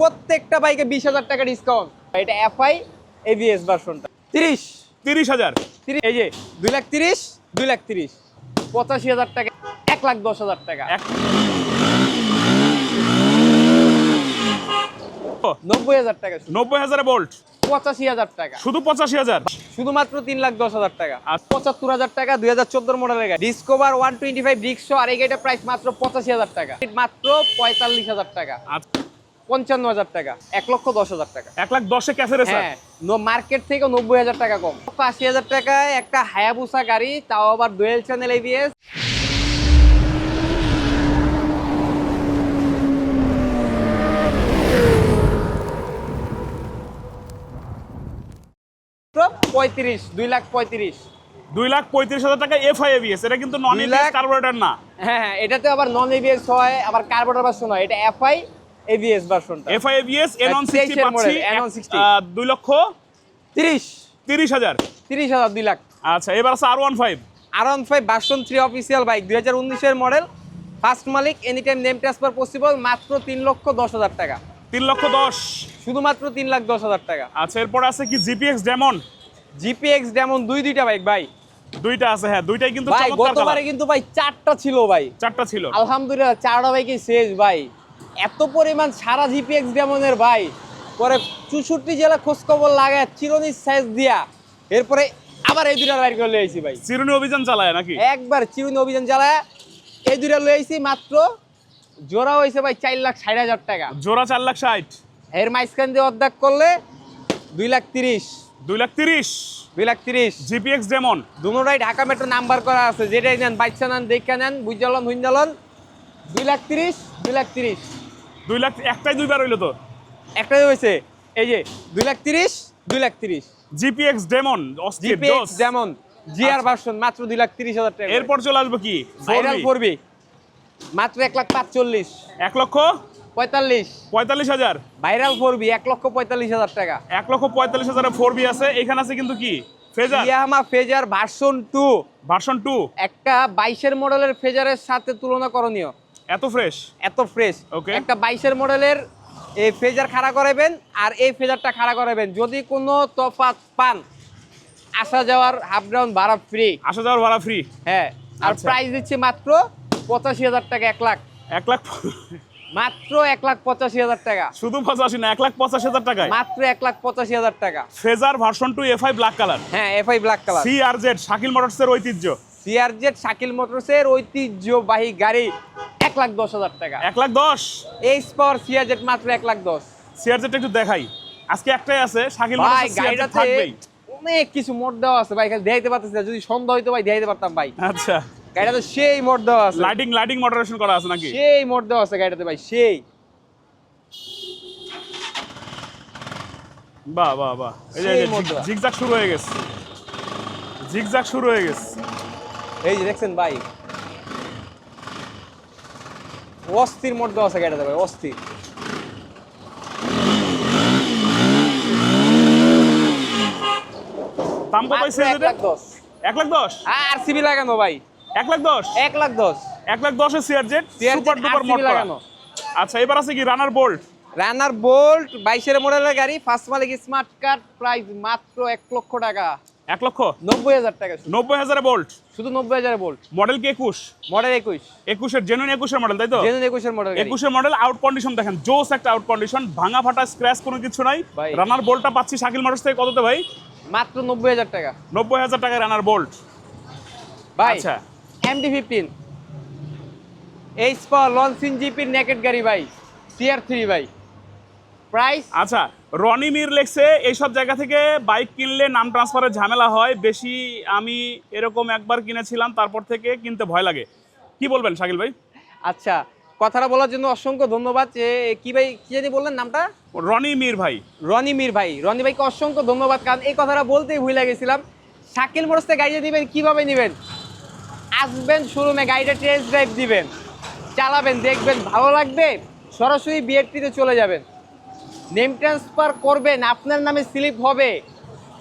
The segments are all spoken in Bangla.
প্রত্যেকটা বাইকে বিশ হাজার টাকা ডিসকাউন্ট এটা এফআই এবিএস ভার্সনটা তিরিশ। তিরিশ হাজার। এই যে দুই লাখ তিরিশ দুই লাখ তিরিশ। পঁচাশি হাজার টাকা এক লাখ দশ হাজার টাকা। এক নব্বই হাজার টাকা নব্বই হাজারে বোল্ট পঁচাশি হাজার টাকা। শুধু পঁচাশি হাজার। শুধুমাত্র তিন লাখ দশ হাজার টাকা। আর আচ্ছা। পঁচাত্তর হাজার টাকা দুই হাজার চোদ্দোর মডেলের গাড়ি। ডিসকভার ওয়ান টোয়েন্টি ফাইভ রিক্সো আর এই গাড়িটার প্রাইস মাত্র পঁচাশি হাজার টাকা। মাত্র পঁয়তাল্লিশ হাজার টাকা। আচ্ছা, পঞ্চান্ন হাজার টাকা এক লক্ষ দশ হাজার টাকা। এক লাখ দশে ক্যাফে হ্যাঁ মার্কেট থেকে নব্বই হাজার টাকা কম। আশি হাজার টাকায় একটা হায়াবুসা গাড়ি তাও আবার ডুয়েল চ্যানেল এবিএস পঁয়ত্রিশ দুই লাখ পঁয়ত্রিশ। দুই লাখ পঁয়ত্রিশ হাজার টাকা এফ আই এবিএস এটা কিন্তু নন এবিএস কার্বোরেটর না। হ্যাঁ হ্যাঁ এটাতে আবার নন এবিএস হয় আবার কার্বোটার ভার্সন হয় এটা এফআই এবিএস ভার্সনটা F I ABS N one পাচ্ছি model, N160 এক- আহ, দুই লক্ষ তিরিশ। তিরিশ হাজার। তিরিশ হাজার দুই লাখ। আচ্ছা এবার আছে R one five R one five version three official bike দুই হাজার উনিশের মডেল ফার্স্ট মালিক any time name transfer possible মাত্র তিন লক্ষ দশ হাজার টাকা। তিন লক্ষ দশ। শুধুমাত্র তিন লাখ দশ হাজার টাকা। আচ্ছা এরপর আছে কি জিপিএক্স ডেমন জিপিএক্স যেমন দুই দুইটা বাইক ভাই। দুইটা আছে হ্যাঁ দুইটাই কিন্তু ভাই গতবারে কিন্তু ভাই চারটা ছিল ভাই। চারটা ছিল। আলহামদুলিল্লাহ চারটা বাইকে শেষ ভাই। এত পরিমাণ সারা জিপিএক্স ডেমনের ভাই পরে চৌষট্টি জেলা খোঁজ খবর লাগায় চিরনির সাইজ দিয়া এরপরে আবার এই দুইটা বাইক করে লইছি ভাই। চিরুনি অভিযান চালায় নাকি? একবার চিরুনি অভিযান চালায় এই দুইটা লইছি মাত্র জোড়া হয়েছে ভাই চার লাখ ষাট হাজার টাকা। জোড়া চার লাখ ষাট। এর মাঝখান দিয়ে অর্ধেক করলে দুই লাখ তিরিশ। দুই লাখ তিরিশ। দুই লাখ তিরিশ। জিপিএক্স ডেমন দুটোটাই ঢাকা মেট্রো নাম্বার করা আছে যেটাই নেন বাচ্চা নেন দেখে নেন বুঝালন হুইজালন দুই লাখ তিরিশ দুই লাখ তিরিশ। দুই লাখ একটাই দুইবার হইল তো? একটাই হয়েছে। এই যে দুই লাখ তিরিশ দুই লাখ তিরিশ। GPX demon GPX. যেমন জিআর ভার্সন মাত্র দুই লাখ তিরিশ হাজার টাকা। এরপর চলে আসবে কি? Viral 4B? করবি মাত্র এক লাখ পাঁচচল্লিশ। এক লক্ষ? পঁয়তাল্লিশ। পঁয়তাল্লিশ হাজার। ভাইরাল এক লক্ষ পঁয়তাল্লিশ হাজার টাকা। এক লক্ষ পঁয়তাল্লিশ হাজারে ফোর বি আছে। এখানে আছে কিন্তু কি? Fazer Yamaha Fazer version two version two একটা বাইশের মডেলের ফেজারের সাথে তুলনা করণীয়। এত ফ্রেশ এত ফ্রেশ ওকে একটা বাইশের মডেলের এই ফেজার খাড়া করাবেন আর এই ফেজারটা খাড়া করাবেন। যদি কোনো তফাৎ পান আসা যাওয়ার হাফ গ্রাউন্ড ভাড়া ফ্রি আসা যাওয়ার ভাড়া ফ্রি হ্যাঁ আর আচ্ছা। প্রাইস দিচ্ছি মাত্র পঁচাশি হাজার টাকা এক লাখ। এক লাখ মাত্র এক লাখ পঁচাশি হাজার টাকা। শুধু পঁচাশি না এক লাখ পঁচাশি হাজার টাকায়? মাত্র এক লাখ পঁচাশি হাজার টাকা। Fazer version two FI black colour হ্যাঁ FI black colour C R Z Shakil মোটরসের ঐতিহ্য। সিআরজেড শাকিল মোটরসের ঐতিহ্যবাহী গাড়ি এক লাখ দশ হাজার টাকা। এক লাখ দশ? এইচ পাওয়ার সিআরজেড মাত্র এক লাখ দশ। সিআর জেড একটু দেখাই। আজকে একটাই আছে শাকিল ভাই সিআর থাকবেই। অনেক কিছু মোট দেওয়া আছে ভাই খালি দেখাইতে পারতেছি না। যদি সন্ধ্যা হইতো ভাই দেখাইতে পারতাম ভাই। আচ্ছা। গাড়িটাতে সেই মোট দেওয়া আছে। লাইটিং লাইটিং মডারেশন করা আছে নাকি? সেই মোট দেওয়া আছে গাড়িটাতে ভাই সেই। বাহ বাহ বাহ। এই যে। জিগজাক শুরু হয়ে গেছে। জিগজাক শুরু হয়ে গেছে। এই যে দেখছেন ভাই। অস্থির দেওয়া আছে ভাই অস্থির। দাম কত মাত্র এক লাখ দশ। এক লাখ দশ? আর সিবি লাগানো ভাই। এক লাখ দশ? এক লাখ দশ। এক lakh CR super duper mod লাগানো। আচ্ছা এবার আছে কি? রানার বোল্ট রানার বোল্ট বাইশের মডেলের গাড়ি ফার্স্ট মালিক স্মার্ট কার্ড প্রাইস মাত্র এক লক্ষ টাকা। এক লক্ষ? নব্বই হাজার টাকা নব্বই হাজারে বোল্ট? শুধু নব্বই হাজারে বোল্ট। মডেল কি একুশ? মডেল একুশ। একুশের জেনুইন একুশের মডেল তাই তো? জেনুইন একুশের মডেল একুশের মডেল আউট কন্ডিশন দেখেন জোস একটা আউট কন্ডিশন ভাঙা ফাটা স্ক্র্যাচ কোনো কিছু নাই। রানার বোল্টটা পাচ্ছি শাকিল মোটরস থেকে কততে ভাই? মাত্র নব্বই হাজার টাকা। নব্বই হাজার টাকায় রানার বোল্ট। ভাই আচ্ছা। MD fifteen H power launching জিপির নেকেট গাড়ি ভাই। সিআর থ্রি ভাই। প্রাইস আচ্ছা রনি মির লেখছে এইসব জায়গা থেকে বাইক কিনলে নাম ট্রান্সফারের ঝামেলা হয় বেশি আমি এরকম একবার কিনেছিলাম তারপর থেকে কিনতে ভয় লাগে। কি বলবেন শাকিল ভাই? আচ্ছা কথাটা বলার জন্য অসংখ্য ধন্যবাদ যে কি ভাই কি জানি বললেন নামটা? রনি মির ভাই। রনি মির ভাই রনি ভাইকে অসংখ্য ধন্যবাদ কারণ এই কথাটা বলতেই ভুলে গেছিলাম। শাকিল মোটরসে গাড়িটা দিবেন কীভাবে নেবেন? আসবেন শোরুমে গাড়িটা টেস্ট ড্রাইভ দিবেন চালাবেন দেখবেন ভালো লাগবে সরাসরি বিএরটিতে চলে যাবেন। নেম ট্রান্সফার করবেন আপনার নামে স্লিপ হবে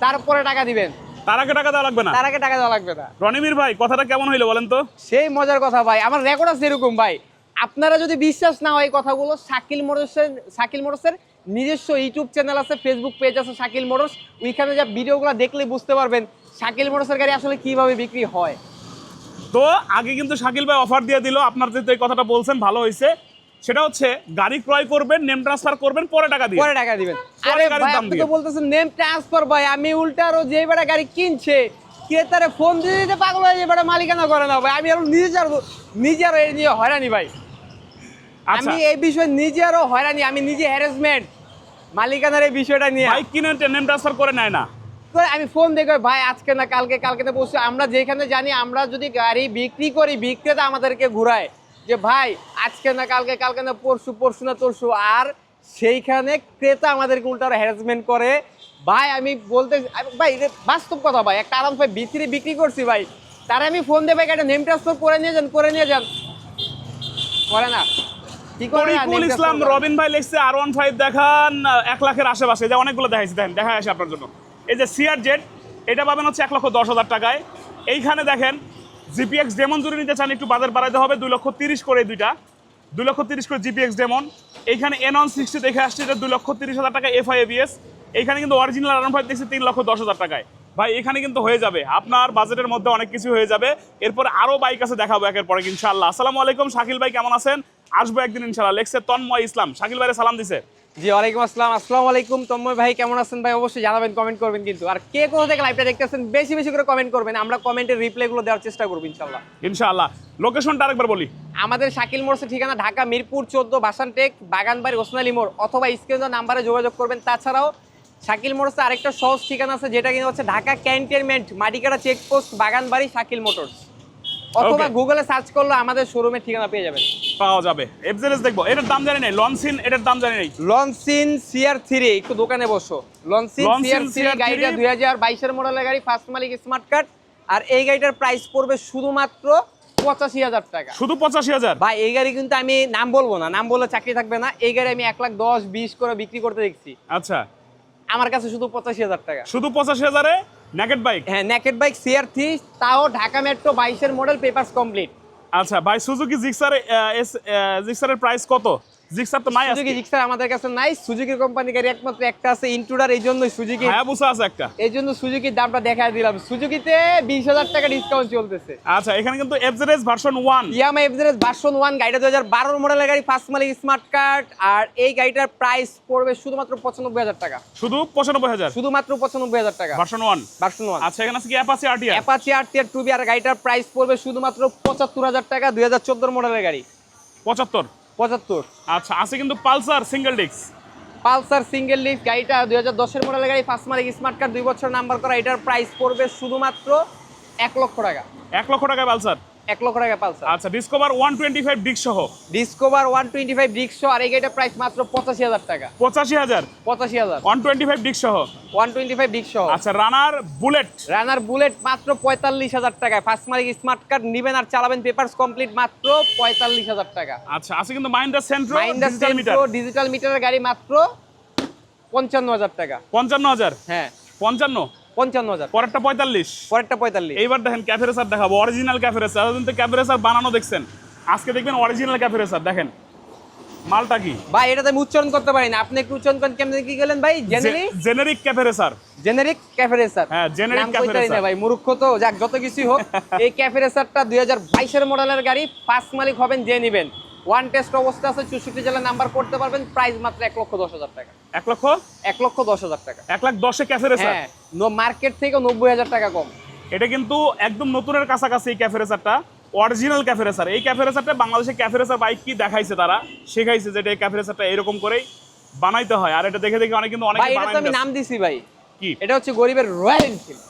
তারপরে টাকা দিবেন। তার আগে টাকা দেওয়া লাগবে না? তার আগে টাকা দেওয়া লাগবে না। রনি মির ভাই কথাটা কেমন হইল বলেন তো? সেই মজার কথা ভাই আমার রেকর্ড আছে এরকম ভাই। আপনারা যদি বিশ্বাস না হয় কথাগুলো শাকিল মোটরসের শাকিল মোটরসের নিজস্ব ইউটিউব চ্যানেল আছে ফেসবুক পেজ আছে শাকিল মোটরস ওইখানে যা ভিডিওগুলো দেখলে বুঝতে পারবেন শাকিল মোটরসের গাড়ি আসলে কীভাবে বিক্রি হয়। তো আগে কিন্তু শাকিল ভাই অফার দিয়ে দিল। আপনার যেহেতু এই কথাটা বলছেন ভালো হয়েছে সেটা হচ্ছে গাড়ি ক্রয় করবেন নেম ট্রান্সফার করবেন পরে টাকা পরে টাকা দিবেন। আরে ভাই আপনি তো বলতেছেন নেম ট্রান্সফার ভাই আমি উল্টা আরও যে বেড়া গাড়ি কিনছে ক্রেতারে ফোন দিয়ে দিতে পাগল হয়ে যে বেড়া মালিকানা করে না ভাই। আমি আরও নিজে আরও নিজে আরও এই নিয়ে হয়রানি ভাই। আচ্ছা। আমি এই বিষয়ে নিজে আরও হয়রানি আমি নিজে হ্যারাসমেন্ট মালিকানার এই বিষয়টা নিয়ে। বাইক কিনে নেম ট্রান্সফার করে নেয় না। তো আমি ফোন দেখে ভাই আজকে না কালকে কালকে বসে আমরা যেখানে জানি আমরা যদি গাড়ি বিক্রি করি বিক্রেতা আমাদেরকে ঘুরায়। যে ভাই আজকে না কালকে কালকে না পরশু পরশু না তরশু আর সেইখানে ক্রেতা আমাদেরকে উল্টা হ্যারাসমেন্ট করে। ভাই আমি বলতে ভাই বাস্তব কথা ভাই একটা আরাম ভাই বিক্রি বিক্রি করছি ভাই। তার আমি ফোন দেবে একটা নেম ট্রান্সফার করে নিয়ে যান করে নিয়ে যান। করে না। কি করে না, তরিকুল ইসলাম রবিন ভাই লিখছে আর ওয়ান ফাইভ দেখান এক লাখের আশেপাশে। যে অনেকগুলো দেখাইছি দেখেন দেখা আসে আপনার জন্য। এই যে সিআর জেড এটা পাবেন হচ্ছে এক লক্ষ দশ হাজার টাকায়। এইখানে দেখেন জিপিএক্স ডেমন জুড়ে নিতে চান, একটু বাজার বাড়াইতে হবে। দুই লক্ষ তিরিশ করে দুইটা। দুই লক্ষ তিরিশ করে জিপিএক্স ডেমন। এইখানে এন অন সিক্সটি দেখে আসছে, এটা দুই লক্ষ তিরিশ হাজার টাকা এফআই এবিএস এইখানে কিন্তু অরিজিনাল ওয়ান ফাইভ দেখছি, তিন লক্ষ দশ হাজার টাকায়। ভাই, এখানে কিন্তু হয়ে যাবে। আপনার বাজেটের মধ্যে অনেক কিছু হয়ে যাবে। এরপর আরও বাইক আছে, দেখাবো একের পরে ইনশাআল্লাহ। আসসালামু আলাইকুম, শাকিল ভাই, কেমন আছেন? আসব একদিন, ইনশাআল্লাহ। লেখছে তন্ময় ইসলাম। শাকিল ভাইয়ের সালাম দিছে। জি ওয়ালাইকুম আসসালাম। আসসালামু আলাইকুম তন্ময় ভাই কেমন আছেন ভাই? অবশ্যই জানাবেন কমেন্ট করবেন কিন্তু। আর কে কোথা থেকে লাইভটা দেখতেছেন বেশি বেশি করে কমেন্ট করবেন। আমরা কমেন্টের রিপ্লাইগুলো দেওয়ার চেষ্টা করব ইনশাল্লাহ ইনশাআল্লাহ। লোকেশনটা আরেকবার বলি। আমাদের শাকিল মোড়সের ঠিকানা ঢাকা মিরপুর চোদ্দ বাসানটেক বাগানবাড়ি ওসনালী মোড় অথবা স্ক্রিনের নাম্বারে যোগাযোগ করবেন। তাছাড়াও শাকিল মোটরসে আরেকটা সহজ ঠিকানা আছে যেটা কিন্তু হচ্ছে Dhaka cantonment Matikata checkpost Baganbari Shakil Motors. অথবা গুগলে সার্চ করলে আমাদের শোরুমের ঠিকানা পেয়ে যাবেন। পাওয়া যাবে। এফজেলেস দেখব। এটার দাম জানি নাই। লনসিন এটার দাম জানি নাই। লনসিন সিআর থ্রি একটু দোকানে বসো। লনসিন সিআর থ্রি গাড়িটা দুই হাজার বাইশের মডেলের গাড়ি ফার্স্ট মালিক স্মার্ট কার্ড আর এই গাড়িটার প্রাইস পড়বে শুধুমাত্র পঁচাশি হাজার টাকা। শুধু পঁচাশি হাজার? ভাই এই গাড়ি কিন্তু আমি নাম বলব না। নাম বললে চাকরি থাকবে না। এই গাড়ি আমি এক লাখ দশ বিশ করে বিক্রি করতে দেখছি। আচ্ছা। আমার কাছে শুধু পঁচাশি হাজার টাকা। শুধু পঁচাশি হাজারে নেকেট বাইক হ্যাঁ নেকেট বাইক সিআর থ্রি তাও ঢাকা মেট্রো বাইশের মডেল পেপার্স কমপ্লিট আচ্ছা ভাই সুজুকি জিক্সার এস জিক্সারের প্রাইস কত? জিক্সার তো নাই সুজুকি জিক্সার আমাদের কাছে নাই। সুজুকি কোম্পানি গাড়ি একমাত্র একটা আছে ইন্টুডার এই জন্যই সুজুকি হায়াবুসা আছে একটা। এই জন্য সুজুকির দামটা দেখা দিলাম। সুজুকিতে বিশ হাজার টাকা ডিসকাউন্ট চলতেছে। আচ্ছা এখানে কিন্তু FZS version one Yamaha FZ version one গাড়িটা দু হাজার বারোর মডেলের গাড়ি ফার্স্ট মালিক স্মার্ট কার্ড আর এই গাড়িটার প্রাইস পড়বে শুধুমাত্র পঁচানব্বই হাজার টাকা। শুধু পঁচানব্বই হাজার? শুধুমাত্র পঁচানব্বই হাজার টাকা। ভার্সন ওয়ান ভার্সন ওয়ান আচ্ছা এখানে আছে কি অ্যাপাচি আরটিআর অ্যাপাচি আর টিয়ার টু বি আর গাড়িটার প্রাইস পড়বে শুধুমাত্র পঁচাত্তর হাজার টাকা দুই হাজার চোদ্দোর মডেলের গাড়ি। পঁচাত্তর। পঁচাত্তর। আচ্ছা আছে কিন্তু Pulsar single disc. Pulsar single leaf গাড়িটা দুই হাজার দশের মডেলের গাড়ি ফার্স্ট মালিক স্মার্ট কার্ড দুই বছর নাম্বার করা এটার প্রাইস পড়বে শুধুমাত্র এক লক্ষ টাকা। এক লক্ষ টাকায় পালসার? এক লক্ষ টাকা পালসার। আচ্ছা Discover one twenty five disc সহ। ডিসকভার ওয়ান টোয়েন্টি ফাইভ ডিক্সো আর এই গাড়িটার প্রাইস মাত্র পঁচাশি হাজার টাকা। পঁচাশি হাজার? পঁচাশি হাজার। ওয়ান টোয়েন্টি ফাইভ ডিস্ক সহ। ওয়ান টোয়েন্টি ফাইভ ডিক্সো আচ্ছা রানার বুলেট রানার বুলেট মাত্র পঁয়তাল্লিশ হাজার টাকায়। ফার্স্ট মালিক স্মার্ট কার্ড নিবেন আর চালাবেন পেপারস কমপ্লিট মাত্র পঁয়তাল্লিশ হাজার টাকা। আচ্ছা আছে কিন্তু মাইন্ডার সেন্ট্রো মাইন্ডার ডিজিটাল মিটার ডিজিটাল মিটারের গাড়ি মাত্র পঞ্চান্ন হাজার টাকা। পঞ্চান্ন হাজার? হ্যাঁ। পঞ্চান্ন? পঞ্চান্ন হাজার পরেরটা পঁয়তাল্লিশ। পরেরটা পঁয়তাল্লিশ। এইবার দেখেন ক্যাফেরেসার দেখাবো অরিজিনাল ক্যাফেরেসার এতদিন তো ক্যাফেরেসার বানানো দেখছেন। আজকে দেখবেন অরিজিনাল ক্যাফেরেসার দেখেন। মালটা কি? ভাই এটাতে আমি উচ্চারণ করতে পারি না। আপনি একটু উচ্চারণ করেন কেমন কি গেলেন ভাই? জেনারি জেনেরিক ক্যাফেরেসার জেনারিক ক্যাফেরেসার হ্যাঁ, কইতারি ক্যাফেরেসার। ভাই মূর্খ তো। যাক যত কিছুই হোক এই ক্যাফেরেসারটা দুই হাজার বাইশের মডেলের গাড়ি পাঁচ মালিক হবেন যে নিবেন। ওয়ান টেস্ট অবস্থা আছে চৌষট্টি জেলার নাম্বার করতে পারবেন প্রাইস মাত্র এক লক্ষ দশ হাজার টাকা। এক লক্ষ? এক লক্ষ দশ হাজার টাকা। এক লাখ দশে ক্যাফেরেসার হ্যাঁ মার্কেট থেকে নব্বই হাজার টাকা কম। এটা কিন্তু একদম নতুনের কাছাকাছি এই ক্যাফেরেসারটা অরিজিনাল ক্যাফেরেসার এই ক্যাফেরেসারটা বাংলাদেশে ক্যাফেরেসার বাইক কি দেখাইছে তারা? শেখাইছে যেটা এই ক্যাফেরেসারটা এরকম করেই বানাইতে হয়। আর এটা দেখে দেখে অনেক কিন্তু অনেক এটা আমি নাম দিছি ভাই। কি? এটা হচ্ছে গরিবের রয়্যাল এনফিল্ড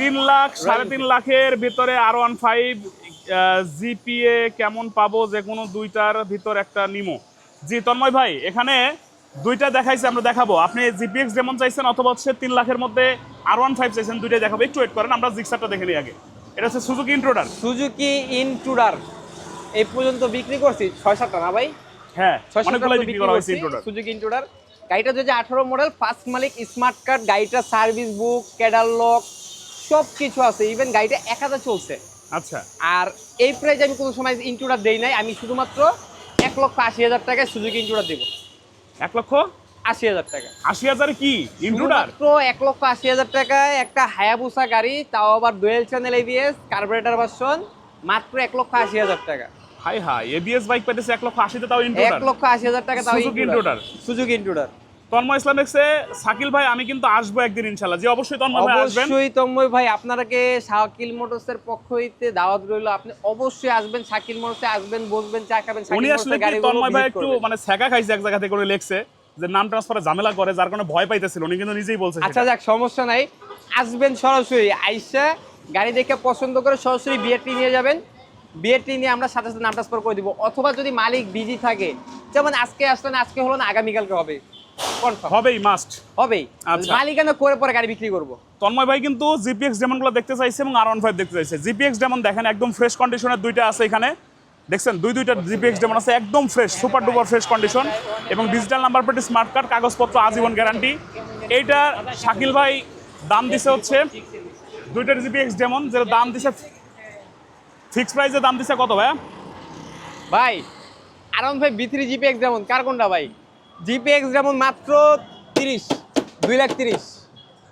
তিন লাখ সাড়ে তিন লাখের ভিতরে আর ওয়ান ফাইভ জিপিএ কেমন পাবো? যে কোনো দুইটার ভিতর একটা নিমো। জি তন্ময় ভাই এখানে দুইটা দেখাইছে আমরা দেখাবো। আপনি জিপিএক্স যেমন চাইছেন অথবা হচ্ছে তিন লাখের মধ্যে আর ওয়ান ফাইভ চাইছেন দুইটাই দেখাবো। একটু ওয়েট করেন আমরা জিক্সারটা দেখে নিই আগে। এটা হচ্ছে সুজুকি ইন্ট্রোডার সুজুকি ইনটুডার এই পর্যন্ত বিক্রি করছি ছয় সাতটা না ভাই? হ্যাঁ ছয় সাতটা বিক্রি করা হয়েছে ইন্ট্রোডার সুজুকি গাড়িটা আঠারো মডেল ফার্স্ট মালিক স্মার্ট কার্ড গাড়িটা সার্ভিস বুক ক্যাডার লক সব কিছু আছে। ইভেন গাড়িটা এক হাজার চলছে। আচ্ছা। আর এই প্রাইজ আমি কোনো সময় ইন্টুডার দেই নাই আমি শুধুমাত্র এক লক্ষ আশি হাজার টাকায় সুযোগ ইন্টুডার দেবো। এক লক্ষ? আশি হাজার টাকা। আশি হাজার কি? ইন্ট্রুডার মাত্র এক লক্ষ আশি হাজার টাকায় একটা হায়াবুসা গাড়ি তাও আবার dual channel ABS carburettor version মাত্র এক লক্ষ আশি হাজার টাকা। হাই হাই এবিএস বাইক পাইতেছে এক লক্ষ আশিতে তাও এক লক্ষ আশি হাজার টাকা তাও Intruder। সুযোগ ইন্ট্রুডার তন্ময় ইসলাম এক্সে সাকিল ভাই আমি কিন্তু আসব একদিন ইনশাল্লাহ যে অবশ্যই তন্ময় ভাই আসবেন। অবশ্যই তন্ময় ভাই শাকিল মোটরসের পক্ষ হইতে দাওয়াত রইল। আপনি অবশ্যই আসবেন শাকিল মোটরসে আসবেন বসবেন চা খাবেন উনি আসলে তন্ময় ভাই একটু মানে ছ্যাঁকা খাইছে এক জায়গা থেকে করে লেখছে যে নাম ট্রান্সফারে ঝামেলা করে যার কারণে ভয় পাইতেছিল উনি কিন্তু নিজেই বলছে আচ্ছা যাক সমস্যা নাই। আসবেন সরাসরি আইসা গাড়ি দেখে পছন্দ করে সরাসরি বিয়েটি নিয়ে যাবেন। বিয়েটি নিয়ে আমরা সাথে সাথে নাম ট্রান্সফার করে দিব। অথবা যদি মালিক বিজি থাকে যেমন আজকে আসলেন আজকে হলো না আগামীকালকে হবে। হবেই মাস্ট হবেই। আচ্ছা। মালিকানা করে পরে গাড়ি বিক্রি করব। তন্ময় ভাই কিন্তু জিপিএক্স ডেমনগুলো দেখতে চাইছে এবং আর ওয়ান ফাইভ দেখতে চাইছে। জিপিএক্স ডেমন দেখেন একদম ফ্রেশ কন্ডিশনের দুইটা আছে এখানে। দেখছেন? দুই দুইটা জিপিএক্স ডেমন আছে একদম fresh super duper fresh condition এবং digital number plate smart card কাগজপত্র আজীবন গ্যারান্টি এইটা শাকিল ভাই দাম দিছে হচ্ছে দুইটার জিপিএক্স ডেমন যেটা দাম দিছে ফিক্স প্রাইসে দাম দিছে কত ভাইয়া? ভাই আরাম ভাই বি থ্রি জিপিএক্স যেমন কার কোনটা ভাই? জিপিএক্স যেমন মাত্র তিরিশ দুই লাখ তিরিশ।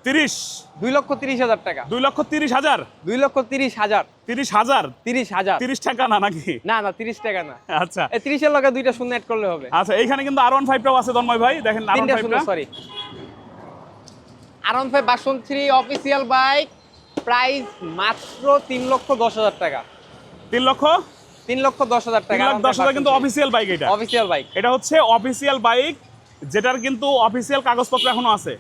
তিরিশ। দুই লক্ষ তিরিশ হাজার টাকা। দুই লক্ষ তিরিশ হাজার? দুই লক্ষ তিরিশ হাজার। তিরিশ হাজার? তিরিশ হাজার। তিরিশ টাকা না নাকি? না না তিরিশ টাকা না। আচ্ছা। এই তিরিশের লগে দুইটা শূন্য অ্যাড করলে হবে। আচ্ছা এইখানে কিন্তু আর ওয়ান ফাইভটাও আছে তন্ময় ভাই। দেখেন R one ফাইভটা sorry R one five version three official bike price মাত্র তিন লক্ষ দশ হাজার টাকা। তিন লক্ষ? তিন লক্ষ দশ হাজার টাকা দশ হাজার কিন্তু অফিসিয়াল বাইক এটা। অফিসিয়াল বাইক এটা হচ্ছে অফিসিয়াল বাইক যেটার কিন্তু অফিসিয়াল কাগজপত্র এখনও আছে।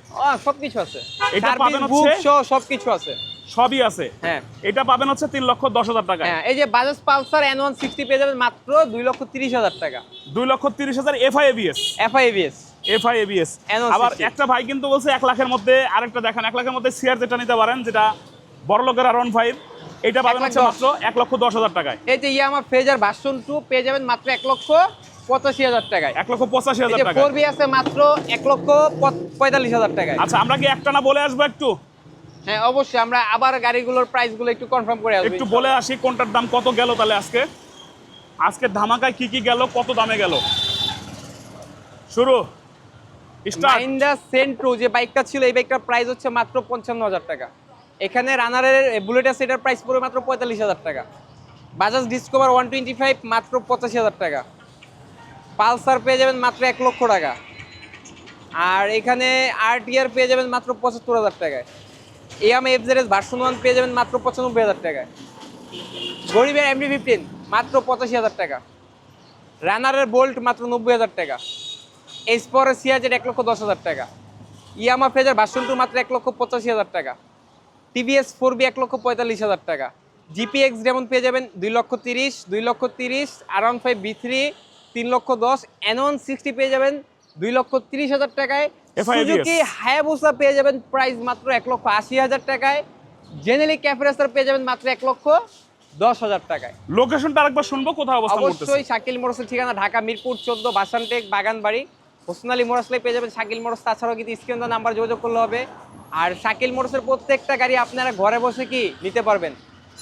সব কিছু আছে। এটা পাবেন হচ্ছে- সহ সব কিছু আছে। সবই আছে। হ্যাঁ। এটা পাবেন হচ্ছে তিন লক্ষ দশ হাজার টাকা। হ্যাঁ এই যে Bajaj Pulsar N one sixty পেয়ে যাবেন মাত্র দুই লক্ষ তিরিশ হাজার টাকা। দুই লক্ষ তিরিশ হাজার FI ABS FI ABS FI ABS N160 আবার একটা ভাই কিন্তু বলছে এক লাখের মধ্যে আরেকটা দেখান এক লাখের মধ্যে সিআর যেটা নিতে পারেন যেটা বড় লোকের আর ওয়ান ফাইভ এটা পাবেন হচ্ছে মাত্র এক লক্ষ দশ হাজার টাকায়। এই যে ইয়ামা ফেজার ভার্সন টু পেয়ে যাবেন মাত্র এক লক্ষ পঁচাশি হাজার টাকায়। এক লক্ষ পঁচাশি হাজার টাকা ফোর বি আছে মাত্র এক লক্ষ পঁয়তাল্লিশ হাজার টাকায়। আচ্ছা আমরা কি একটা না বলে আসব একটু? হ্যাঁ অবশ্যই আমরা আবার গাড়িগুলোর প্রাইসগুলো একটু কনফার্ম করে আসব একটু বলে আসি কোনটার দাম কত গেল তাহলে আজকে? আজকে ধামাকায় কি কি গেল কত দামে গেল? শুরু। মাইন্ডা সেন্ট্রো যে বাইকটা ছিল এই বাইকটার প্রাইস হচ্ছে মাত্র পঞ্চান্ন হাজার টাকা। এখানে রানারের বুলেট আছে, এটার প্রাইস পড়বে মাত্র পঁয়তাল্লিশ হাজার টাকা। Bajaj Discover one twenty five মাত্র পঁচাশি হাজার টাকা। পালসার পেয়ে যাবেন মাত্র এক লক্ষ টাকা। আর এখানে আর টিআর পেয়ে যাবেন মাত্র পঁচাত্তর হাজার টাকায়। M F Z version one পেয়ে যাবেন মাত্র পঁচানব্বই হাজার টাকায়। গরিবের এমডি ফিফটিন মাত্র পঁচাশি হাজার টাকা। রানারের বোল্ট মাত্র নব্বই হাজার টাকা। এসপরের সিয়াজের এক লক্ষ দশ হাজার টাকা। ইয়ামা ফেজার ভার্সন টু মাত্র এক লক্ষ পঁচাশি হাজার টাকা। টিভিএস ফোর বি এক লক্ষ পঁয়তাল্লিশ হাজার টাকা। জিপিএক্স যেমন পেয়ে যাবেন দুই লক্ষ তিরিশ দুই লক্ষ তিরিশ আর ওয়ান ফাইভ বি থ্রি তিন লক্ষ দশ এন ওয়ান সিক্সটি পেয়ে যাবেন দুই লক্ষ তিরিশ হাজার টাকায়। সুজুকি হায়াবুসা পেয়ে যাবেন প্রাইস মাত্র এক লক্ষ আশি হাজার টাকায়। জেনেলি ক্যাফরেসার পেয়ে যাবেন মাত্র এক লক্ষ দশ হাজার টাকায়। লোকেশনটা আরেকবার শুনব কোথায় অবশ্যই শাকিল মোড়সের ঠিকানা ঢাকা মিরপুর চোদ্দ বাসানটেক বাগানবাড়ি। হোসেন আলী মোড়সলে পেয়ে যাবেন শাকিল মোড়স। তাছাড়াও কিন্তু স্ক্রিন নাম্বার যোগাযোগ করলে হবে। আর শাকিল মোড়সের প্রত্যেকটা গাড়ি আপনারা ঘরে বসে কি নিতে পারবেন?